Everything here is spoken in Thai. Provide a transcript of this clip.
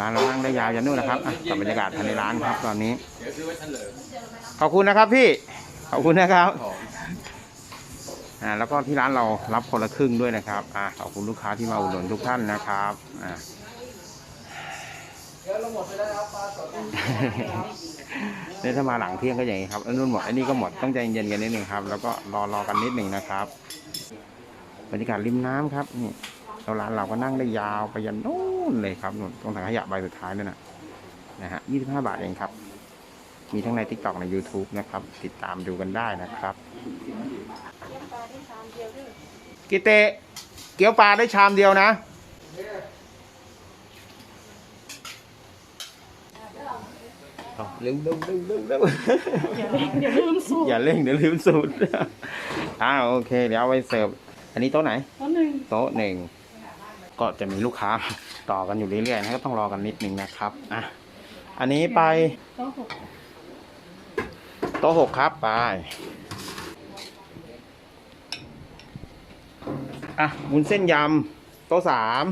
ร้านเรานั่งได้ยาวยันนู่นนะครับอะกับบรรยากาศภายในร้านครับตอนนี้ขอบคุณนะครับพี่ ขอบคุณนะครับอ่าแล้วก็ที่ร้านเรารับคนละครึ่งด้วยนะครับอะขอบคุณลูกค้าที่มาอุดหนุนทุกท่านนะครับอะเนี่ยถ้ามาหลังเที่ยงก็อย่างนี้ครับอันนู้นหมดอันนี้ก็หมดต้องใจเย็นๆกันนิดนึงครับ แล้วก็รอรอกันนิดหนึ่งนะครับบรรยากาศริมน้ำครับนี่แล้วร้านเราก็นั่งได้ยาวไปยันนู่ นเลยครับนู่นตรงถังขยะใบสุดท้ายนั่นนะนะฮะ25บาทเองครับ มีทั้งใน t ิ k t o k ใน YouTube นะครับ ติดตามดูกันได้นะครับกิเตะเกี๊ยวปลาได้ชามเดียวนะเอาเร็วเร็วเร็วเร็วเร็วเดี๋ยวลืมสูตรอย่าเร่งเดี๋ยวลืมสูตรอ่าโอเค เดี๋ยวเอาไปเสิร์ฟ อันนี้โต๊ะไหนเพราะหนึ่งโต๊ะหนึ่ง ก็จะมีลูกค้าต่อกันอยู่เรื่อยๆนะก็ต้องรอกันนิดนึงนะครับอะอันนี้ไปโต๊ะหกโต๊ะหกครับไปอะวุ้นเส้นยำโต๊ะสาม